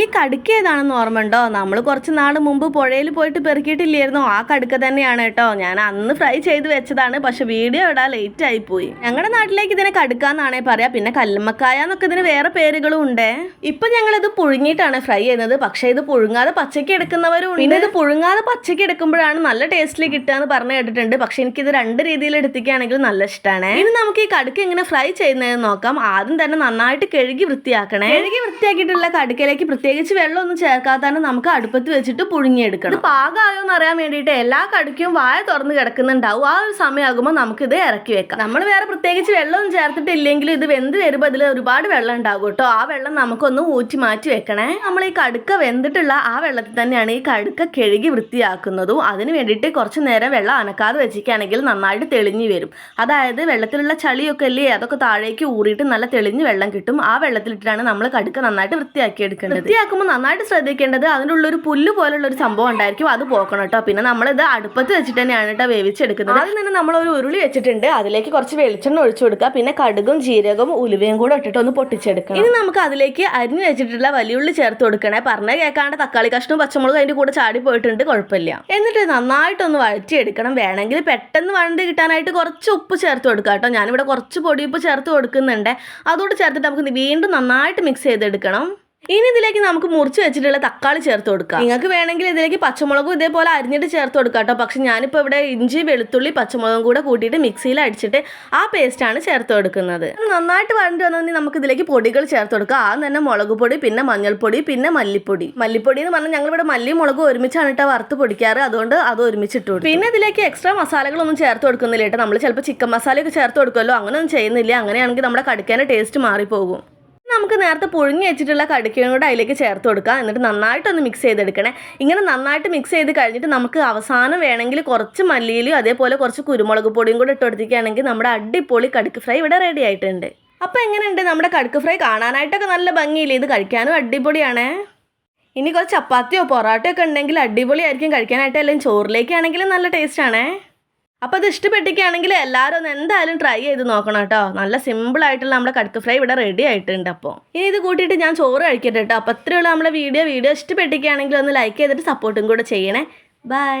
ഈ കടുക്ക ഏതാണെന്ന് ഓർമ്മയുണ്ടോ? നമ്മൾ കുറച്ച് നാൾ മുമ്പ് പുഴയിൽ പോയിട്ട് പെറുക്കിയിട്ടില്ലായിരുന്നു. ആ കടുക്ക തന്നെയാണ് കേട്ടോ. ഞാൻ അന്ന് ഫ്രൈ ചെയ്ത് വെച്ചതാണ്. പക്ഷെ വീഡിയോ ഇടാൻ ലേറ്റ് ആയി പോയി. ഞങ്ങളുടെ നാട്ടിലേക്ക് ഇതിനെ കടുക്ക എന്നാണേ പറയാ. പിന്നെ കല്ലുമ്മക്കായ എന്നൊക്കെ ഇതിന് വേറെ പേരുകളും ഉണ്ട്. ഇപ്പൊ ഞങ്ങൾ ഇത് പുഴുങ്ങിയിട്ടാണ് ഫ്രൈ ചെയ്യുന്നത്. പക്ഷേ ഇത് പുഴുങ്ങാതെ പച്ചയ്ക്ക് എടുക്കുന്നവരും. പിന്നെ ഇത് പുഴുങ്ങാതെ പച്ചയ്ക്ക് എടുക്കുമ്പോഴാണ് നല്ല ടേസ്റ്റിൽ കിട്ടുക എന്ന് പറഞ്ഞു കേട്ടിട്ടുണ്ട്. പക്ഷെ ഇത് രണ്ട് രീതിയിൽ എടുത്തിക്കുകയാണെങ്കിൽ നല്ല ഇഷ്ടമാണ് ഇനി നമുക്ക് ഈ കടുക്ക എങ്ങനെ ഫ്രൈ ചെയ്യുന്നതെന്ന് നോക്കാം. ആദ്യം തന്നെ നന്നായിട്ട് കഴുകി വൃത്തിയാക്കണേ. കഴുകി വൃത്തിയാക്കിയിട്ടുള്ള കടുക്കയിലേക്ക് പ്രത്യേകിച്ച് വെള്ളമൊന്നും ചേർക്കാതെ നമുക്ക് അടുപ്പത്ത് വെച്ചിട്ട് പുഴുങ്ങിയെടുക്കണം. പാകമായോ എന്ന് അറിയാൻ വേണ്ടിയിട്ട് എല്ലാ കടുക്കും വായ തുറന്ന് കിടക്കുന്നുണ്ടാവും. ആ ഒരു സമയമാകുമ്പോൾ നമുക്കിത് ഇറക്കി വെക്കാം. നമ്മൾ വേറെ പ്രത്യേകിച്ച് വെള്ളമൊന്നും ചേർത്തിട്ടില്ലെങ്കിലും ഇത് വെന്ത് വരുമ്പോൾ അതിൽ ഒരുപാട് വെള്ളം ഉണ്ടാകും കേട്ടോ. ആ വെള്ളം നമുക്കൊന്ന് ഊറ്റി മാറ്റി വെക്കണേ. നമ്മൾ ഈ കടുക്ക വെന്തിട്ടുള്ള ആ വെള്ളത്തിൽ തന്നെയാണ് ഈ കടുക്ക കഴുകി വൃത്തിയാക്കുന്നതും. അതിന് വേണ്ടിയിട്ട് കുറച്ച് നേരം വെള്ളം അനക്കാതെ വെച്ചിരിക്കുകയാണെങ്കിൽ നന്നായിട്ട് തെളിഞ്ഞു വരും. അതായത് വെള്ളത്തിലുള്ള ചളിയൊക്കെ അല്ലേ അതൊക്കെ താഴേക്ക് ഊറിയിട്ട് നല്ല തെളിഞ്ഞ് വെള്ളം കിട്ടും. ആ വെള്ളത്തിലിട്ടാണ് നമ്മൾ കടുക്ക നന്നായിട്ട് വൃത്തിയാക്കി എടുക്കേണ്ടത് വൃത്തിയാക്കുമ്പോൾ നന്നായിട്ട് ശ്രദ്ധിക്കേണ്ടത് അതിനുള്ള ഒരു പുല്ല് പോലുള്ള ഒരു സംഭവം ഉണ്ടായിരിക്കും. അത് പോക്കണം കേട്ടോ. പിന്നെ നമ്മളിത് അടുപ്പത്ത് വെച്ചിട്ട് തന്നെയാണ് കേട്ടോ വേവിച്ചെടുക്കുന്നത്. അതിൽ നിന്ന് നമ്മൾ ഒരു ഉരുളി വെച്ചിട്ടുണ്ട്. അതിലേക്ക് കുറച്ച് വെളിച്ചെണ്ണ ഒഴിച്ചു കൊടുക്കുക. പിന്നെ കടുകും ജീരകവും ഉലുവയും കൂടെ ഇട്ടിട്ട് ഒന്ന് പൊട്ടിച്ചെടുക്കണം. ഇനി നമുക്ക് അതിലേക്ക് അരിഞ്ഞു വെച്ചിട്ടുള്ള വലിയുള്ളി ചേർത്ത് കൊടുക്കണേ. പറഞ്ഞ കേൾക്കാണ്ട് തക്കാളി കഷ്ണവും പച്ചമുളകും അതിന്റെ കൂടെ ചാടി പോയിട്ടുണ്ട്. കുഴപ്പമില്ല. എന്നിട്ട് നന്നായിട്ടൊന്ന് വഴറ്റിയെടുക്കണം. വേണമെങ്കിൽ പെട്ടെന്ന് വഴണ്ട് കിട്ടാനായിട്ട് കുറച്ച് ഉപ്പ് ചേർത്ത് കൊടുക്കുക കേട്ടോ. ഞാനിവിടെ കുറച്ച് പൊടിയുപ്പ് ചേർത്ത് കൊടുക്കുന്നുണ്ട്. അതോട് ചേർത്തിട്ട് നമുക്ക് വീണ്ടും നന്നായിട്ട് മിക്സ് ചെയ്തെടുക്കണം. ഇനി ഇതിലേക്ക് നമുക്ക് മുറിച്ച് വെച്ചിട്ടുള്ള തക്കാളി ചേർത്ത് കൊടുക്കാം. നിങ്ങൾക്ക് വേണമെങ്കിൽ ഇതിലേക്ക് പച്ചമുളകും ഇതേപോലെ അരിഞ്ഞിട്ട് ചേർത്ത് കൊടുക്കാം കേട്ടോ. പക്ഷെ ഞാനിപ്പോൾ ഇവിടെ ഇഞ്ചി വെളുത്തുള്ളി പച്ചമുളകും കൂടെ കൂട്ടിയിട്ട് മിക്സിയിൽ അടിച്ചിട്ട് ആ പേസ്റ്റാണ് ചേർത്ത് കൊടുക്കുന്നത്. നന്നായിട്ട് വരണ്ടി വന്നെങ്കിൽ നമുക്ക് ഇതിലേക്ക് പൊടികൾ ചേർത്ത് കൊടുക്കാം. ആദ്യം തന്നെ മുളക് പൊടി പിന്നെ മഞ്ഞൾപ്പൊടി പിന്നെ മല്ലിപ്പൊടി. മല്ലിപ്പൊടി എന്ന് പറഞ്ഞാൽ ഞങ്ങൾ ഇവിടെ മല്ലിയും മുളകും ഒരുമിച്ചാണ് കേട്ടോ വറുത്ത് പൊടിക്കാറ്. അതുകൊണ്ട് അത് ഒരുമിച്ചിട്ട് പിന്നെ ഇതിലേക്ക് എക്സ്ട്രാ മസാലകളൊന്നും ചേർത്ത് കൊടുക്കുന്നില്ല കേട്ടോ. നമ്മൾ ചിലപ്പോൾ ചിക്കൻ മസാലയൊക്കെ ചേർത്ത് കൊടുക്കുമല്ലോ. അങ്ങനെയൊന്നും ചെയ്യുന്നില്ല. അങ്ങനെയാണെങ്കിൽ നമ്മുടെ കടുക്കേന്റെ ടേസ്റ്റ് മാറിപ്പോകും. നമുക്ക് നേരത്തെ പുഴുങ്ങി വെച്ചിട്ടുള്ള കടുക്കയും കൂടെ അതിലേക്ക് ചേർത്ത് കൊടുക്കുക. എന്നിട്ട് നന്നായിട്ടൊന്ന് മിക്സ് ചെയ്തെടുക്കണേ. ഇങ്ങനെ നന്നായിട്ട് മിക്സ് ചെയ്ത് കഴിഞ്ഞിട്ട് നമുക്ക് അവസാനം വേണമെങ്കിൽ കുറച്ച് മല്ലിയിലും അതേപോലെ കുറച്ച് കുരുമുളക് പൊടിയും കൂടെ ഇട്ട് കൊടുത്തിരിക്കുകയാണെങ്കിൽ നമ്മുടെ അടിപൊളി കടുക്ക് ഫ്രൈ ഇവിടെ റെഡി ആയിട്ടുണ്ട്. അപ്പോൾ എങ്ങനെയുണ്ട് നമ്മുടെ കടുക്ക് ഫ്രൈ? കാണാനായിട്ടൊക്കെ നല്ല ഭംഗിയില്ലേ? ഇത് കഴിക്കാനും അടിപൊളിയാണേ. ഇനി കുറച്ച് ചപ്പാത്തിയോ പൊറോട്ടയോ ഒക്കെ ഉണ്ടെങ്കിൽ അടിപൊളിയായിരിക്കും. കഴിക്കാനായിട്ട് അല്ലെങ്കിൽ ചോറിലേക്കാണെങ്കിലും നല്ല ടേസ്റ്റാണേ അപ്പോൾ അത് ഇഷ്ടപ്പെട്ടിരിക്കുകയാണെങ്കിൽ എല്ലാവരും ഒന്ന് എന്തായാലും ട്രൈ ചെയ്ത് നോക്കണം കേട്ടോ. നല്ല സിമ്പിൾ ആയിട്ടുള്ള നമ്മുടെ കടുക്ക് ഫ്രൈ ഇവിടെ റെഡി ആയിട്ടുണ്ട് അപ്പോൾ ഇനി ഇത് കൂട്ടിയിട്ട് ഞാൻ ചോറ് കഴിക്കട്ടെ കേട്ടോ. അപ്പോൾ അത്രയുള്ള നമ്മുടെ വീഡിയോ വീഡിയോ ഇഷ്ടപ്പെട്ടിരിക്കുകയാണെങ്കിൽ ഒന്ന് ലൈക്ക് ചെയ്തിട്ട് സപ്പോർട്ടും കൂടെ ചെയ്യണേ. ബൈ